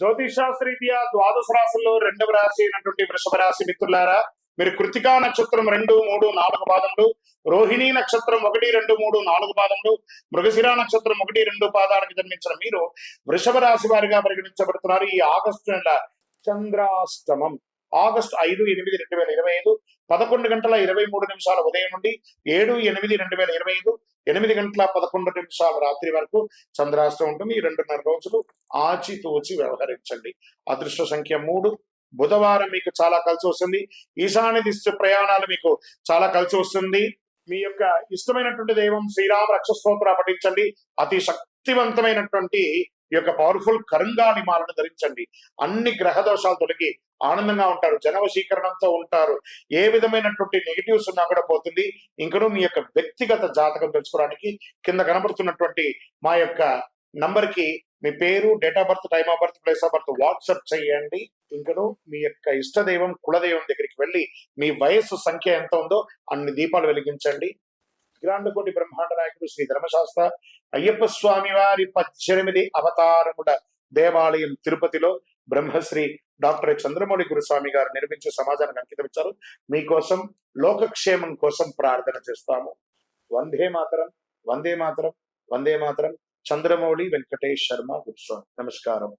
జ్యోతిష్ ద్వాదశ రాశుల్లో రెండవ రాశి అయినటువంటి వృషభ రాశి మిత్రులారా మీరు కృతికా నక్షత్రం రెండు మూడు నాలుగు పాదములు రోహిణి నక్షత్రం ఒకటి రెండు మూడు నాలుగు పాదములు మృగశిర నక్షత్రం ఒకటి రెండు పాదాలకు జన్మించిన మీరు వృషభ రాశి వారిగా పరిగణించబడుతున్నారు ఈ ఆగస్టు నెల చంద్రాష్టమం. ఆగస్టు ఐదు ఎనిమిది రెండు వేల ఇరవై ఐదు పదకొండు గంటల ఇరవై మూడు నిమిషాల ఉదయం నుండి ఏడు ఎనిమిది రెండు వేల ఇరవై ఐదు ఎనిమిది గంటల పదకొండు నిమిషాల రాత్రి వరకు చంద్రాష్టం ఉంటుంది. ఈ రెండున్నర రోజులు ఆచితూచి వ్యవహరించండి. అదృష్ట సంఖ్య మూడు. బుధవారం మీకు చాలా కలిసి వస్తుంది. ఈశాన్య దిశ ప్రయాణాలు మీకు చాలా కలిసి వస్తుంది. మీ యొక్క ఇష్టమైనటువంటి దైవం శ్రీరామ రక్ష స్తోత్ర పఠించండి. అతి శక్తివంతమైనటువంటి ఈ యొక్క పవర్ఫుల్ కరంగాలి మాలను ధరించండి. అన్ని గ్రహ దోషాలు తొలగి ఆనందంగా ఉంటారు జనవశీకరణంతో ఉంటారు. ఏ విధమైనటువంటి నెగిటివ్స్ ఉన్నా కూడా పోతుంది. ఇంకను మీ యొక్క వ్యక్తిగత జాతకం తెలుసుకోవడానికి కింద కనబడుతున్నటువంటి మా యొక్క నంబర్కి మీ పేరు date of birth time of birth place of birth WhatsApp చేయండి. ఇంకను మీ యొక్క ఇష్టదైవం కులదైవం దగ్గరికి వెళ్ళి మీ వయస్సు సంఖ్య ఎంత ఉందో అన్ని దీపాలు వెలిగించండి. గ్రాండకోటి బ్రహ్మాండ నాయకుడు శ్రీ ధర్మశాస్త్ర అయ్యప్ప స్వామి వారి పద్దెనిమిది అవతారముల దేవాలయం తిరుపతిలో బ్రహ్మశ్రీ డాక్టర్ చంద్రమౌళి గురుస్వామి గారు నిర్మించే సమాజానికి అంకితం ఇచ్చారు. మీకోసం లోకక్షేమం కోసం ప్రార్థన చేస్తాము. వందే మాతరం వందే మాతరం వందే మాతరం. చంద్రమౌళి వెంకటేష్ శర్మ గురుస్వామి. నమస్కారం.